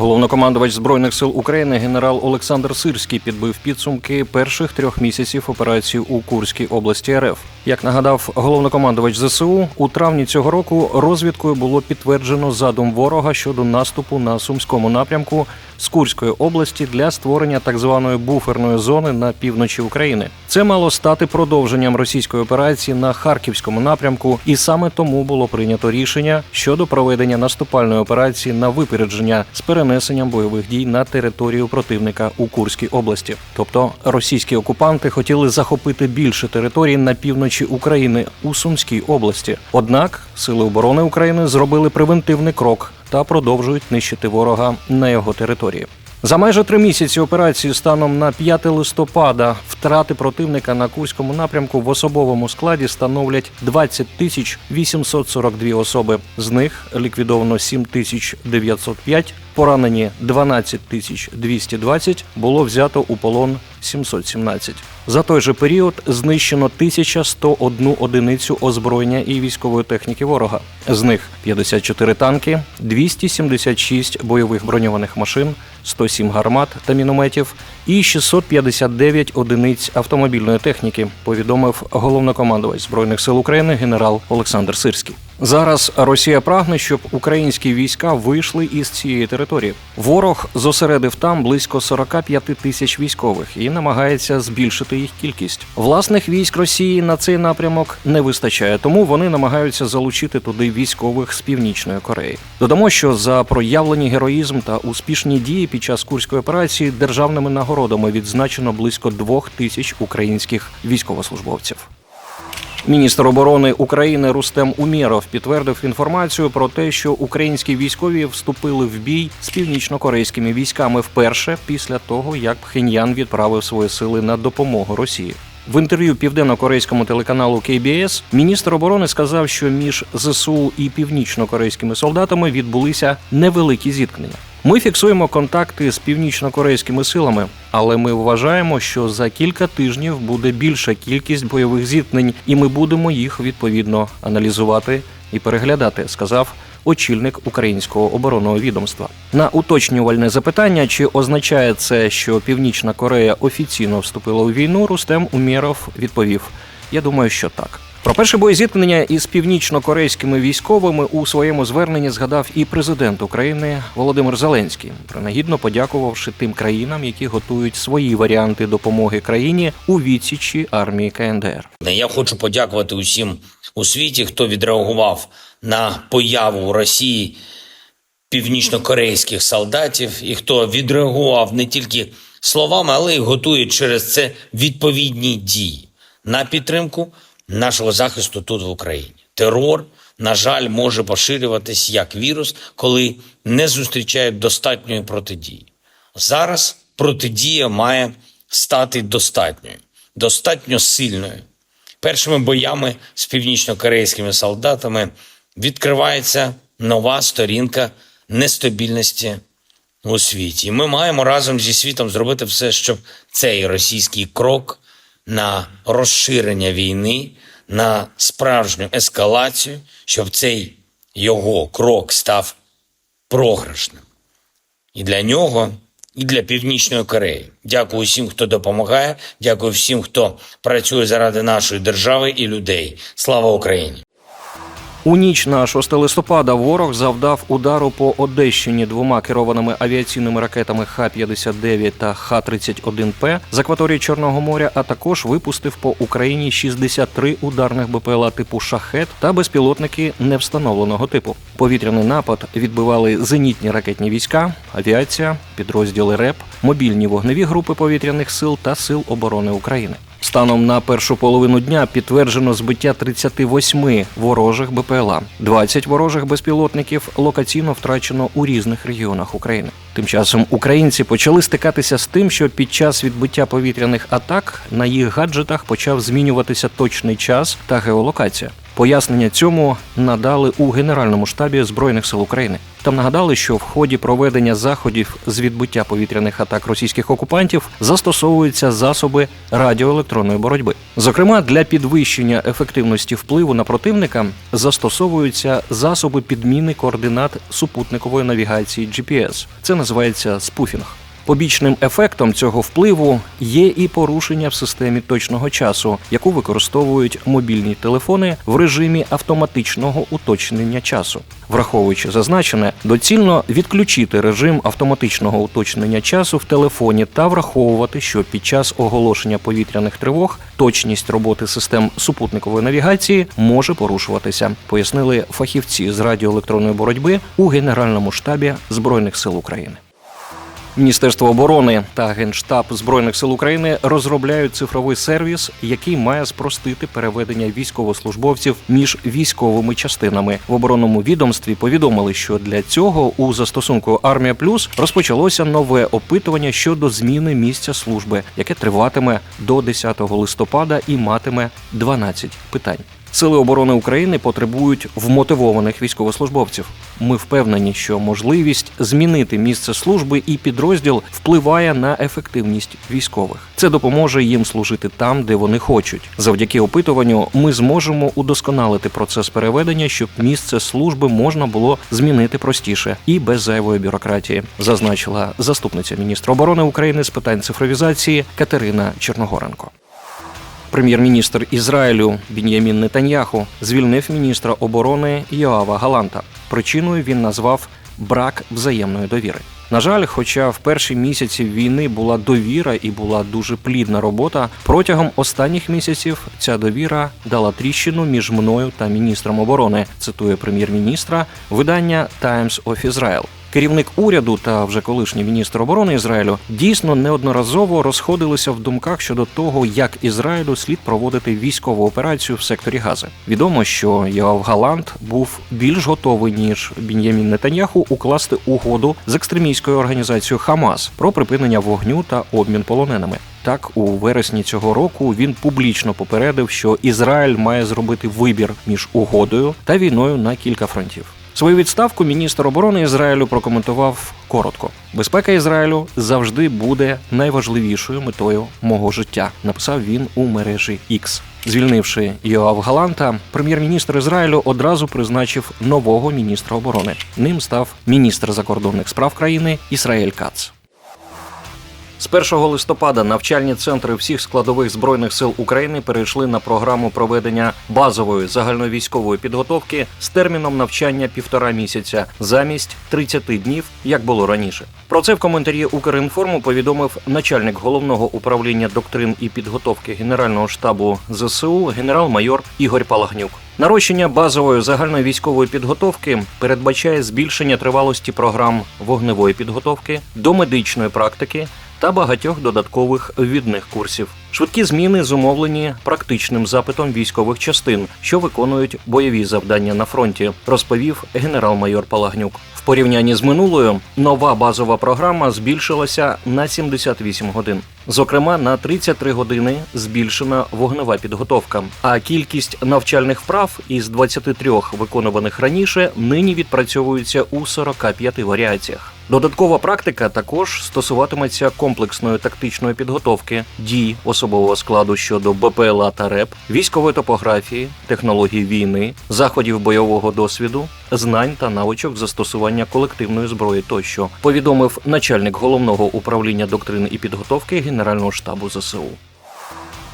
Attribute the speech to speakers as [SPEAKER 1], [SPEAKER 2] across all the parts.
[SPEAKER 1] Головнокомандувач збройних сил України генерал Олександр Сирський підбив підсумки перших трьох місяців операції у Курській області РФ. Як нагадав головнокомандувач ЗСУ, у травні цього року розвідкою було підтверджено задум ворога щодо наступу на сумському напрямку з Курської області для створення так званої буферної зони на півночі України. Це мало стати продовженням російської операції на харківському напрямку, і саме тому було прийнято рішення щодо проведення наступальної операції на випередження з перенесенням бойових дій на територію противника у Курській області. Тобто російські окупанти хотіли захопити більше територій на півночі України у Сумській області. Однак сили оборони України зробили превентивний крок та продовжують нищити ворога на його території. За майже три місяці операції станом на 5 листопада втрати противника на Курському напрямку в особовому складі становлять 20 тисяч 842 особи. З них ліквідовано 7 тисяч 905, поранені 12 тисяч 220, було взято у полон 717. За той же період знищено 1101 одиницю озброєння і військової техніки ворога. З них 54 танки, 276 бойових броньованих машин, 107 гармат та мінометів і 659 одиниць автомобільної техніки, повідомив головнокомандувач збройних сил України генерал Олександр Сирський. Зараз Росія прагне, щоб українські війська вийшли із цієї території. Ворог зосередив там близько 45 тисяч військових і намагається збільшити їх кількість. Власних військ Росії на цей напрямок не вистачає, тому вони намагаються залучити туди військових з північної Кореї. Додамо, що за проявлені героїзм та успішні дії під час курської операції державними нагородами відзначено близько двох тисяч українських військовослужбовців. Міністр оборони України Рустем Умєров підтвердив інформацію про те, що українські військові вступили в бій з північно-корейськими військами вперше після того, як Пхеньян відправив свої сили на допомогу Росії. В інтерв'ю південно-корейському телеканалу KBS міністр оборони сказав, що між ЗСУ і північно-корейськими солдатами відбулися невеликі зіткнення. Ми фіксуємо контакти з північно-корейськими силами, але ми вважаємо, що за кілька тижнів буде більша кількість бойових зіткнень, і ми будемо їх відповідно аналізувати і переглядати, сказав очільник українського оборонного відомства. На уточнювальне запитання, чи означає це, що Північна Корея офіційно вступила у війну, Рустем Умєров відповів: Я думаю, що так. Про перше боєзіткнення із північно-корейськими військовими у своєму зверненні згадав і президент України Володимир Зеленський, принагідно подякувавши тим країнам, які готують свої варіанти допомоги країні у відсічі армії КНДР.
[SPEAKER 2] Я хочу подякувати усім у світі, хто відреагував на появу Росії північно-корейських солдатів, і хто відреагував не тільки словами, але й готує через це відповідні дії на підтримку нашого захисту тут в Україні. Терор, на жаль, може поширюватись як вірус, коли не зустрічають достатньої протидії. Зараз протидія має стати достатньою, достатньо сильною. Першими боями з північно-корейськими солдатами відкривається нова сторінка нестабільності у світі. Ми маємо разом зі світом зробити все, щоб цей російський крок на розширення війни, на справжню ескалацію, щоб цей його крок став програшним. І для нього, і для Північної Кореї. Дякую всім, хто допомагає. Дякую всім, хто працює заради нашої держави і людей. Слава Україні!
[SPEAKER 1] У ніч на 6 листопада ворог завдав удару по Одещині двома керованими авіаційними ракетами Х-59 та Х-31П з акваторії Чорного моря, а також випустив по Україні 63 ударних БПЛА типу Шахет та безпілотники невстановленого типу. Повітряний напад відбивали зенітні ракетні війська, авіація, підрозділи РЕП, мобільні вогневі групи повітряних сил та сил оборони України. Станом на першу половину дня підтверджено збиття 38 ворожих БПЛА. 20 ворожих безпілотників локаційно втрачено у різних регіонах України. Тим часом українці почали стикатися з тим, що під час відбиття повітряних атак на їх гаджетах почав змінюватися точний час та геолокація. Пояснення цьому надали у Генеральному штабі Збройних сил України. Там нагадали, що в ході проведення заходів з відбиття повітряних атак російських окупантів застосовуються засоби радіоелектронної боротьби. Зокрема, для підвищення ефективності впливу на противника застосовуються засоби підміни координат супутникової навігації GPS. Це називається спуфінг. Побічним ефектом цього впливу є і порушення в системі точного часу, яку використовують мобільні телефони в режимі автоматичного уточнення часу. Враховуючи зазначене, доцільно відключити режим автоматичного уточнення часу в телефоні та враховувати, що під час оголошення повітряних тривог точність роботи систем супутникової навігації може порушуватися, пояснили фахівці з радіоелектронної боротьби у Генеральному штабі Збройних сил України. Міністерство оборони та Генштаб Збройних сил України розробляють цифровий сервіс, який має спростити переведення військовослужбовців між військовими частинами. В оборонному відомстві повідомили, що для цього у застосунку Армія Плюс розпочалося нове опитування щодо зміни місця служби, яке триватиме до 10 листопада і матиме 12 питань. Сили оборони України потребують вмотивованих військовослужбовців. Ми впевнені, що можливість змінити місце служби і підрозділ впливає на ефективність військових. Це допоможе їм служити там, де вони хочуть. Завдяки опитуванню ми зможемо удосконалити процес переведення, щоб місце служби можна було змінити простіше і без зайвої бюрократії, зазначила заступниця міністра оборони України з питань цифровізації Катерина Черногоренко. Прем'єр-міністр Ізраїлю Бін'ямін Нетаньяху звільнив міністра оборони Йоава Галанта. Причиною він назвав брак взаємної довіри. На жаль, хоча в перші місяці війни була довіра і була дуже плідна робота, протягом останніх місяців ця довіра дала тріщину між мною та міністром оборони. Цитує прем'єр-міністра видання Times of Israel. Керівник уряду та вже колишній міністр оборони Ізраїлю дійсно неодноразово розходилися в думках щодо того, як Ізраїлю слід проводити військову операцію в секторі Гази. Відомо, що Йоав Галант був більш готовий ніж Бін'ямін Нетаньяху укласти угоду з екстремістською організацією Хамас про припинення вогню та обмін полоненими. Так, у вересні цього року він публічно попередив, що Ізраїль має зробити вибір між угодою та війною на кілька фронтів. Свою відставку міністр оборони Ізраїлю прокоментував коротко: безпека Ізраїлю завжди буде найважливішою метою мого життя. Написав він у мережі X. Звільнивши Йоав Галанта, прем'єр-міністр Ізраїлю одразу призначив нового міністра оборони. Ним став міністр закордонних справ країни Ісраїль Кац. З 1 листопада навчальні центри всіх складових збройних сил України перейшли на програму проведення базової загальновійськової підготовки з терміном навчання півтора місяця замість 30 днів, як було раніше. Про це в коментарі Укрінформу повідомив начальник головного управління доктрин і підготовки Генерального штабу ЗСУ генерал-майор Ігор Палагнюк. Нарощення базової загальної військової підготовки передбачає збільшення тривалості програм вогневої підготовки до медичної практики та багатьох додаткових відних курсів. Швидкі зміни зумовлені практичним запитом військових частин, що виконують бойові завдання на фронті, розповів генерал-майор Палагнюк. В порівнянні з минулою нова базова програма збільшилася на 78 годин. Зокрема, на 33 години збільшена вогнева підготовка. А кількість навчальних вправ із 23 виконуваних раніше нині відпрацьовується у 45 варіаціях. Додаткова практика також стосуватиметься комплексної тактичної підготовки, дій особового складу щодо БПЛА та РЕП, військової топографії, технологій війни, заходів бойового досвіду, знань та навичок застосування колективної зброї тощо, повідомив начальник головного управління доктрини і підготовки Генерального штабу ЗСУ.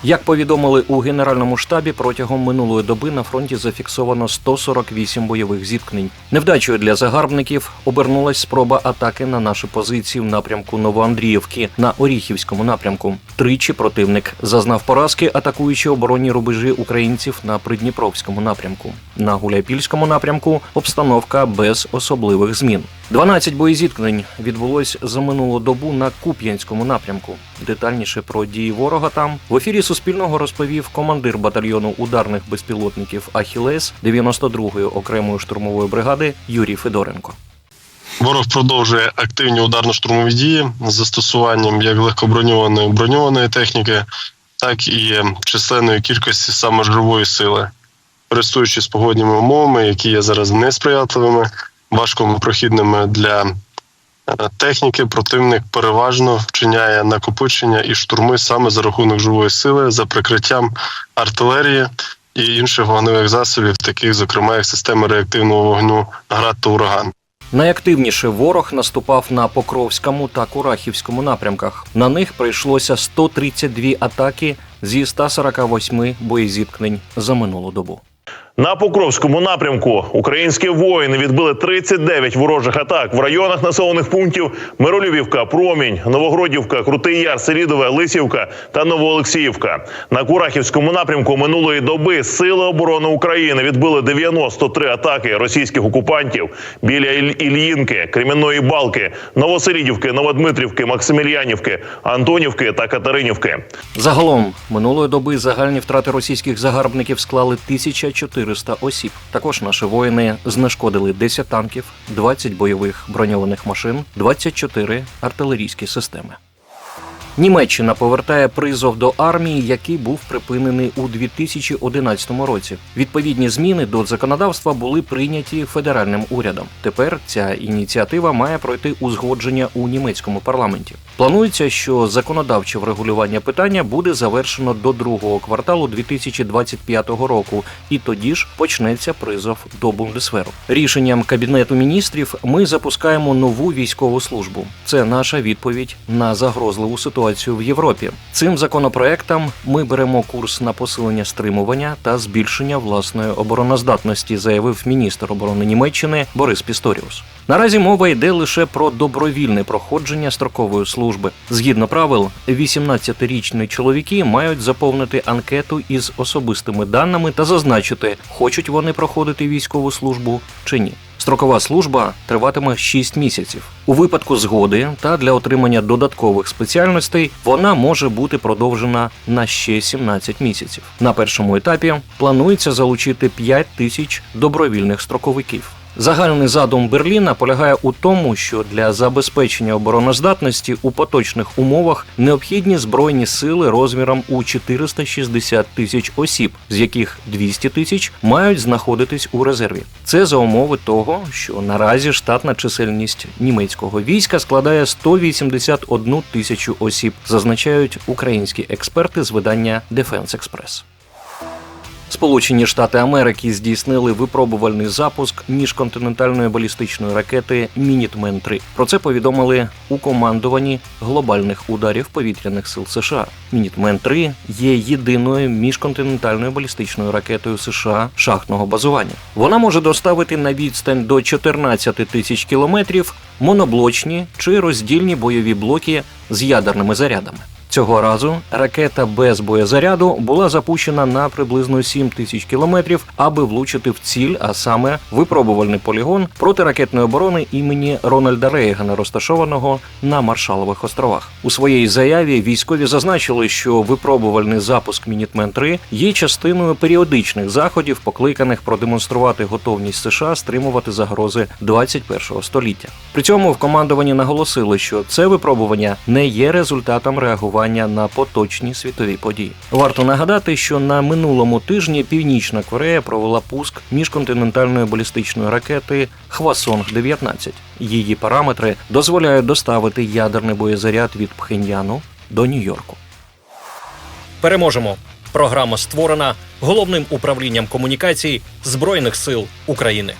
[SPEAKER 1] Як повідомили у генеральному штабі, протягом минулої доби на фронті зафіксовано 148 бойових зіткнень. Невдачею для загарбників обернулась спроба атаки на наші позиції в напрямку Новоандріївки на Оріхівському напрямку. Тричі противник зазнав поразки, атакуючи оборонні рубежі українців на Придніпровському напрямку. На Гуляйпільському напрямку обстановка без особливих змін. 12 боєзіткнень відбулось за минулу добу на Куп'янському напрямку. Детальніше про дії ворога там в ефірі Суспільного розповів командир батальйону ударних безпілотників Ахілес 92-ї окремої штурмової бригади Юрій Федоренко.
[SPEAKER 3] Ворог продовжує активні ударно-штурмові дії з застосуванням як легкоброньованої броньованої техніки, так і численної кількості саме живої сили. користуючись погодніми умовами, які є зараз несприятливими, важкопрохідними для е, техніки, противник переважно вчиняє накопичення і штурми саме за рахунок живої сили, за прикриттям артилерії і інших вогневих засобів, таких, зокрема, як системи реактивного вогню «Град» та ураган.
[SPEAKER 1] Найактивніше ворог наступав на Покровському та Курахівському напрямках. На них прийшлося 132 атаки зі 148 боєзіткнень за минулу добу.
[SPEAKER 4] На Покровському напрямку українські воїни відбили 39 ворожих атак в районах населених пунктів Миролюбівка, Промінь, Новогродівка, Крутий Яр, Селідове, Лисівка та Новоолексіївка. На Курахівському напрямку минулої доби Сили оборони України відбили 93 атаки російських окупантів біля Ільїнки, Кремінної Балки, Новоселідівки, Новодмитрівки, Максимільянівки, Антонівки та Катеринівки.
[SPEAKER 1] Загалом минулої доби загальні втрати російських загарбників склали 1400 осіб. Також наші воїни знешкодили 10 танків, 20 бойових броньованих машин, 24 артилерійські системи. Німеччина повертає призов до армії, який був припинений у 2011 році. Відповідні зміни до законодавства були прийняті федеральним урядом. Тепер ця ініціатива має пройти узгодження у німецькому парламенті. Планується, що законодавче врегулювання питання буде завершено до другого кварталу 2025 року, і тоді ж почнеться призов до Бундесверу. Рішенням кабінету міністрів ми запускаємо нову військову службу. Це наша відповідь на загрозливу ситуацію в Європі. Цим законопроектом ми беремо курс на посилення стримування та збільшення власної обороноздатності, заявив міністр оборони Німеччини Борис Пісторіус. Наразі мова йде лише про добровільне проходження строкової служби. Згідно правил, 18-річні чоловіки мають заповнити анкету із особистими даними та зазначити, хочуть вони проходити військову службу чи ні. Строкова служба триватиме 6 місяців. У випадку згоди та для отримання додаткових спеціальностей вона може бути продовжена на ще 17 місяців. На першому етапі планується залучити 5 тисяч добровільних строковиків. Загальний задум Берліна полягає у тому, що для забезпечення обороноздатності у поточних умовах необхідні збройні сили розміром у 460 тисяч осіб, з яких 200 тисяч мають знаходитись у резерві. Це за умови того, що наразі штатна чисельність німецького війська складає 181 тисячу осіб, зазначають українські експерти з видання Defense Express. Сполучені Штати Америки здійснили випробувальний запуск міжконтинентальної балістичної ракети Мінітмен 3 Про це повідомили у командуванні глобальних ударів повітряних сил США. Мінітмен 3 є єдиною міжконтинентальною балістичною ракетою США шахтного базування. Вона може доставити на відстань до 14 тисяч кілометрів моноблочні чи роздільні бойові блоки з ядерними зарядами. Цього разу ракета без боєзаряду була запущена на приблизно 7 тисяч кілометрів, аби влучити в ціль, а саме випробувальний полігон протиракетної оборони імені Рональда Рейгана, розташованого на Маршалових островах. У своїй заяві військові зазначили, що випробувальний запуск Мінітмен 3 є частиною періодичних заходів, покликаних продемонструвати готовність США стримувати загрози 21-го століття. При цьому в командуванні наголосили, що це випробування не є результатом реагування на поточні світові події. Варто нагадати, що на минулому тижні Північна Корея провела пуск міжконтинентальної балістичної ракети Хвасонг 19 Її параметри дозволяють доставити ядерний боєзаряд від Пхеньяну до Нью-Йорку. Переможемо. Програма створена головним управлінням комунікацій Збройних сил України.